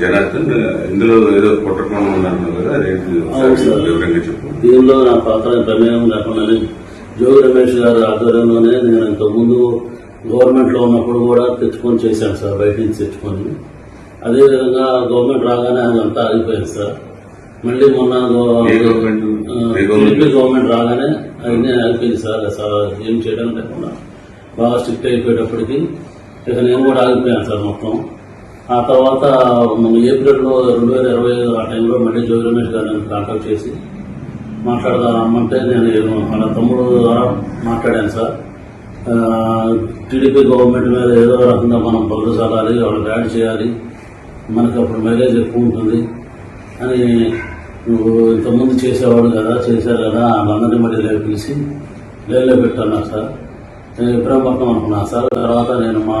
జనార్దన్ ఇందులో ఏదో ఉందన్నారు కదా అదేంటి సార్. వివరంగా చెప్పు దీనిలో నా పాత్ర ప్రమేయం లేకుండానే జోగి రమేష్ గారి ఆధ్వర్యంలోనే నేను ఇంతకుముందు గవర్నమెంట్లో ఉన్నప్పుడు కూడా తెచ్చుకొని చేశాను సార్ బయట నుంచి తెచ్చుకొని. అదేవిధంగా గవర్నమెంట్ రాగానే అదంతా ఆగిపోయింది సార్. మళ్ళీ మొన్న గో- ఏ గవర్నమెంట్? టీడీపీ రాగానే అన్నీ ఆగిపోయింది సార్. అసలు ఏం చేయడం లేకుండా. బాగా స్ట్రిక్ట్ అయిపోయేటప్పటికి ఇక నేను కూడా ఆగిపోయాను సార్ మొత్తం. ఆ తర్వాత మన ఏప్రిల్లో రెండు వేల ఇరవై ఐదు ఆ టైంలో మళ్ళీ జోగి రమేష్ గారిని కాంటాక్ట్ చేసి మాట్లాడదాం రమ్మంటే నేను మన తమ్ముడు ద్వారా మాట్లాడాను సార్. టీడీపీ గవర్నమెంట్ మీద ఏదో రకంగా మనం బదులు చల్లాలి వాళ్ళకి యాడ్ చేయాలి మనకి అప్పుడు మైలేజ్ ఎక్కువ ఉంటుంది అని నువ్వు ఇంతకుముందు చేసేవాడు కదా చేశారు కదా వాళ్ళందరినీ మళ్ళీ లేపు పిలిచి లేలో పెట్టాను సార్. నేను ఎప్పుడైనా మొత్తం అనుకున్నా సార్. తర్వాత నేను మా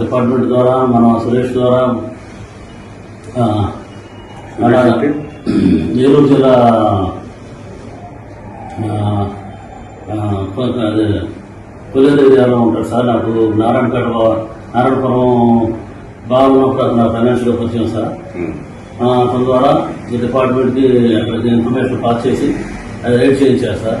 డిపార్ట్మెంట్ ద్వారా మన సురేష్ ద్వారా ఏలూరు జిల్లా అదే కొల్లేరు ఏరియాలో ఉంటాడు సార్ నాకు నారాయణపేట నారాయణపురం బాగున్నప్పుడు అక్కడ ఫైనాన్షియల్ పరిచయం సార్. అతని ద్వారా ఈ డిపార్ట్మెంట్కి అక్కడికి ఇన్ఫర్మేషన్ పాస్ చేసి అది రైడ్ చేయించారు సార్.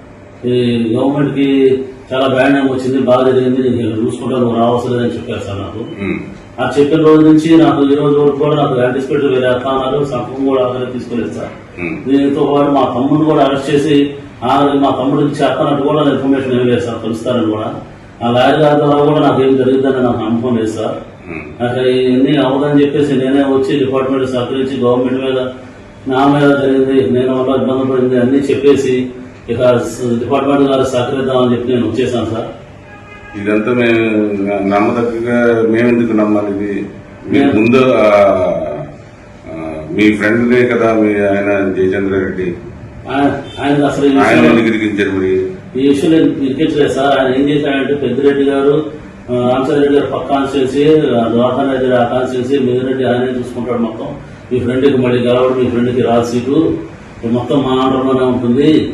ఈ గవర్నమెంట్కి చాలా బ్యాడ్ నేమ్ వచ్చింది బాగా జరిగింది నీకు చూసుకుంటా నువ్వు రావాల్సి లేదని చెప్పారు సార్ నాకు. ఆ చెప్పిన రోజు నుంచి నాకు ఈ రోజు వరకు కూడా నాకు యాంటిసిపేట్ వేరే అర్థాలు సంఘం కూడా ఆధార తీసుకోలేదు సార్. దీంతో పాటు మా తమ్ముడిని కూడా అరెస్ట్ చేసి మా తమ్ముడికి చెప్పనట్టు కూడా ఇన్ఫర్మేషన్ ఏం లేదు సార్ కలుస్తారని కూడా ఆ లాయర్ గారి ద్వారా కూడా నాకు ఏం జరుగుతుందని నాకు నమ్మకం లేదు సార్. నాకు ఇవన్నీ అవ్వదని చెప్పేసి నేనే వచ్చి డిపార్ట్మెంట్ సహకరించి గవర్నమెంట్ మీద నా మీద జరిగింది నేను వల్ల ఇబ్బంది పడింది అన్ని చెప్పేసి ఇక డిపార్ట్మెంట్ గారు సహకరిద్దామని చెప్పి నేను వచ్చేసాను సార్. ఇదంతా మేము నమ్మదగ్గగా మేమెందుకు నమ్మాలి? ఇది మీరు మేము- ముందు మీ ఫ్రెండ్నే కదా మీ ఆయన జయచంద్ర రెడ్డి. ఆయన అసలు ఈ ఆయన విషయంలో- ఎందుకు ఇరికించారు మరి? ఈ విషయంలో ఇరికించలేదు సార్. ఆయన ఏం చేశాడంటే పెద్దిరెడ్డి గారు ఆ, రామచంద్రరెడ్డి గారు పక్క కాన్స్టిట్యున్సీ ద్వారకా రెడ్డి ఆ కాన్స్టిట్యున్సీ మిగిలిరెడ్డి ఆయనే చూసుకుంటాడు మొత్తం. మీ ఫ్రెండ్కి మళ్ళీ గెలవడం మీ ఫ్రెండ్కి రాదు సీటు. ఇది మొత్తం మా ఆర్డర్లోనే ఉంటుంది.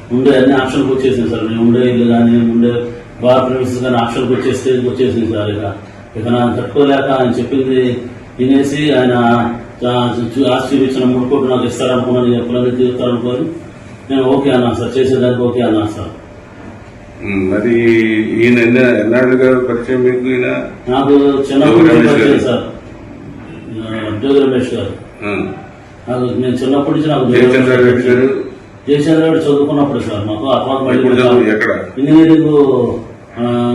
ఉండే అన్ని ఆప్షన్కి వచ్చేసింది సార్. నేను ఉండే ఇల్లు కానీ ఉండే బార్ ప్రిమిసెస్ కానీ ఆప్షన్కి వచ్చే స్టేజ్కి వచ్చేసింది సార్ ఇక. ఇక నాకు తట్టుకోలేక ఆయన చెప్పింది వినేసి ఆయన ఆస్తి చూపించిన మూడు కోట్లు నాకు ఇస్తారనుకున్నాను ఎప్పుడైనా తీరుతారనుకొని నేను ఓకే అన్నాను సార్. చేసేదానికి ఓకే అన్నాను సార్. మరి ఈయన ఎన్న ఎన్నాళ్ళుగా పరిచయం మీకు ఈయన? నాకు గారు. సార్. జోగి రమేష్ గారు. నాకు నేను చిన్నప్పటి నుంచి నాకు జయచంద్ర రమేష్ గారు రెడ్డి చదువుకున్నప్పుడు సార్ మాకు ఎక్కడ ఇంజనీరింగ్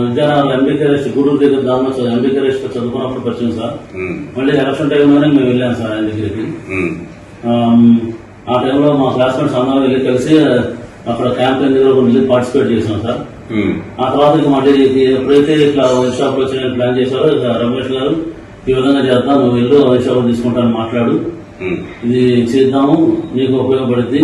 విద్యానగర్ ఎంబీకే రెస్ట్ గూడూరు దగ్గర దానిలో చదువు ఎంబీకే రెస్ట్ చదువుకున్నప్పుడు పరిచయం సార్. మళ్ళీ ఎలక్షన్ టైంలోనే మేము వెళ్ళాం సార్ ఆయన దగ్గరికి ఆ టైంలో మా క్లాస్మేట్స్ అందరం వెళ్ళి కలిసి అక్కడ క్యాంపెయిన్ దగ్గర వెళ్ళి పార్టిసిపేట్ చేసాం సార్. ఆ తర్వాత ఇక మళ్ళీ ఎప్పుడైతే ఇట్లా వైన్ షాప్లో చేయడానికి ప్లాన్ చేశారో ఇక రమేష్ గారు ఈ విధంగా చేద్దాం నువ్వు వెళ్ళు వైన్ షాప్ తీసుకుంటాను మాట్లాడు. ఇది చేద్దాము నీకు ఉపయోగపడుద్ది.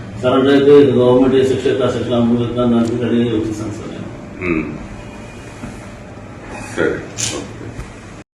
సరెండర్ అయితే ఇక గవర్నమెంట్ ఏ శిక్ష ఇస్తా, శిక్ష అనుభవిస్తాను దానికి రెడీ